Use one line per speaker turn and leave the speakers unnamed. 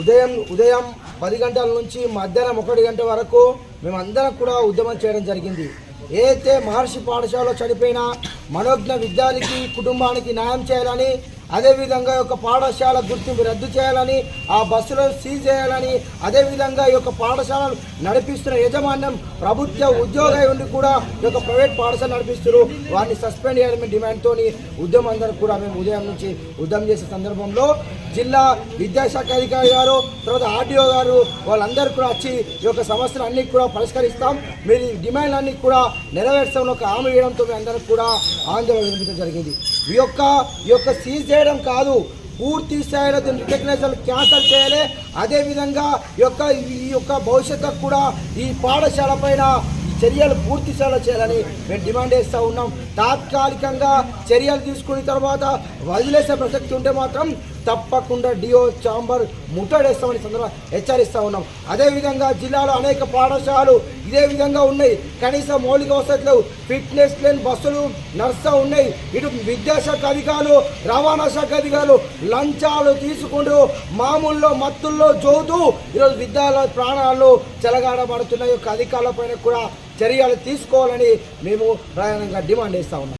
ఉదయం ఉదయం పది గంటల నుంచి మధ్యాహ్నం ఒకటి గంట వరకు మేమందరం కూడా ఉద్యమం చేయడం జరిగింది. ఏదైతే మహర్షి పాఠశాలలో చనిపోయిన మనోజ్ఞ విద్యార్థికి కుటుంబానికి న్యాయం చేయాలని అదేవిధంగా ఈ యొక్క పాఠశాల గుర్తింపు రద్దు చేయాలని ఆ బస్సులను సీజ్ చేయాలని అదేవిధంగా ఈ యొక్క పాఠశాలను నడిపిస్తున్న యజమాన్యం ప్రభుత్వ ఉద్యోగం ఉండి కూడా ఈ యొక్క ప్రైవేట్ పాఠశాల నడిపిస్తున్నారు. వారిని సస్పెండ్ చేయాలని డిమాండ్తో ఉద్యమం అందరూ కూడా మేము ఉదయం నుంచి ఉద్యమం చేసే సందర్భంలో జిల్లా విద్యాశాఖ అధికారి గారు తర్వాత ఆర్డీఓ గారు వాళ్ళందరూ కూడా వచ్చి ఈ యొక్క సమస్యలు అన్ని కూడా పరిష్కరిస్తాం. మీరు డిమాండ్ అన్ని కూడా నెరవేర్చడంలో ఒక హామీ వేయడంతో మేము అందరం కూడా ఆందోళన జరిగింది. ఈ యొక్క ఈ యొక్క సీజ్ చేయడం కాదు. పూర్తి స్థాయిలో దీన్ని రికగ్నైజేషన్ క్యాన్సల్ చేయాలి. అదేవిధంగా ఈ యొక్క ఈ యొక్క భవిష్యత్తుకు కూడా ఈ పాఠశాల పైన చర్యలు పూర్తి స్థాయిలో చేయాలని మేము డిమాండ్ చేస్తూ ఉన్నాం. తాత్కాలికంగా చర్యలు తీసుకున్న తర్వాత వదిలేసే ప్రసక్తి ఉంటే మాత్రం తప్పకుండా డిఓ చాంబర్ ముట్టడేస్తామని సందర్భంగా హెచ్చరిస్తూ ఉన్నాం. అదేవిధంగా జిల్లాలో అనేక పాఠశాలలు ఇదే విధంగా ఉన్నాయి. కనీస మౌలిక వసతులు ఫిట్నెస్ లేని బస్సులు నడుస్తూ ఉన్నాయి. ఇటు విద్యాశాఖ అధికారులు రవాణా శాఖ అధికారులు లంచాలు తీసుకుంటూ మామూల్లో మత్తుల్లో జోతూ ఈరోజు విద్యాలయ ప్రాణాలు చెలగాడబడుతున్న యొక్క అధికారుల పైన కూడా చర్యలు తీసుకోవాలని మేము ప్రధానంగా డిమాండ్ చేస్తూ ఉన్నాం.